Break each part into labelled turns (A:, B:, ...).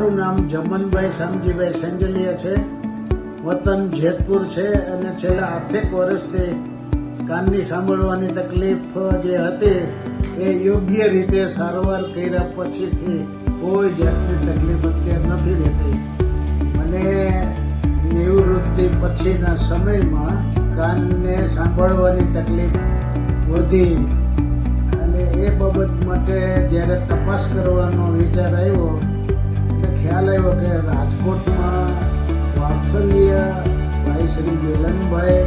A: મારું નામ જમનભાઈ શામજીભાઈ સંજલિયા છે. વતન જેતપુર છે અને છેલ્લા આઠેક વર્ષથી કાનની સાંભળવાની તકલીફ જે હતી એ યોગ્ય રીતે સારવાર કર્યા પછીથી કોઈ જાતની તકલીફ અત્યારે નથી રહેતી. મને નિવૃત્તિ પછીના સમયમાં કાનને સાંભળવાની તકલીફ વધી અને એ બાબત માટે જ્યારે તપાસ કરવાનો વિચાર આવ્યો ખ્યાલ આવ્યો કે રાજકોટમાં વાત્સલ્ય ભાઈ શ્રી મિલનભાઈ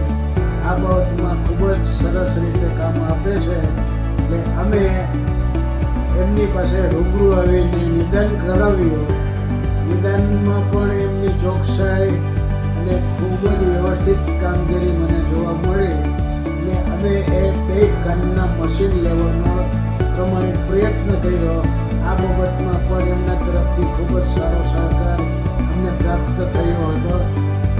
A: આ બાબતમાં ખૂબ જ સરસ રીતે કામ આપે છે. એટલે અમે એમની પાસે રૂબરૂ આવીને નિદાન કરાવ્યું. નિદાનમાં પણ એમની ચોકસાઈ અને ખૂબ જ વ્યવસ્થિત કામગીરી મને જોવા મળી. અને અમે એ બે કાનના મશીન લેવાનો પ્રમાણે પ્રયત્ન કર્યો. આ બાબતમાં પણ એમના ખૂબ જ સારો સહકાર અમને પ્રાપ્ત થયો હતો.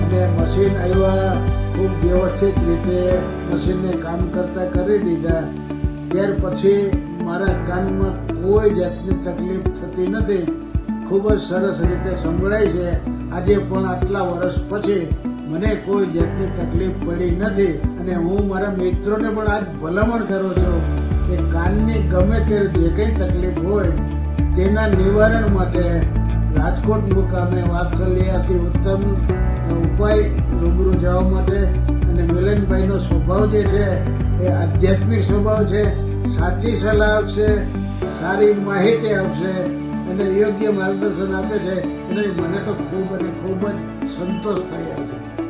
A: અને મશીન આવ્યા, ખૂબ વ્યવસ્થિત રીતે મશીનને કામ કરતા કરી દીધા. ત્યાર પછી મારા કાનમાં કોઈ જાતની તકલીફ થતી નથી. ખૂબ જ સરસ રીતે સંભળાય છે. આજે પણ આટલા વર્ષ પછી મને કોઈ જાતની તકલીફ પડી નથી. અને હું મારા મિત્રોને પણ આજ ભલામણ કરું છું કે કાનની ગમે ત્યારે જે કંઈ તકલીફ હોય તેના નિવારણ માટે રાજકોટ મુકામે વાત્સલ્યાથી ઉત્તમ ઉપાય રૂબરૂ જવા માટે અને મિલનભાઈનો સ્વભાવ જે છે એ આધ્યાત્મિક સ્વભાવ છે, સાચી સલાહ આપશે, સારી માહિતી આપશે અને યોગ્ય માર્ગદર્શન આપે છે. એટલે મને તો ખૂબ અને ખૂબ જ સંતોષ થયો છે.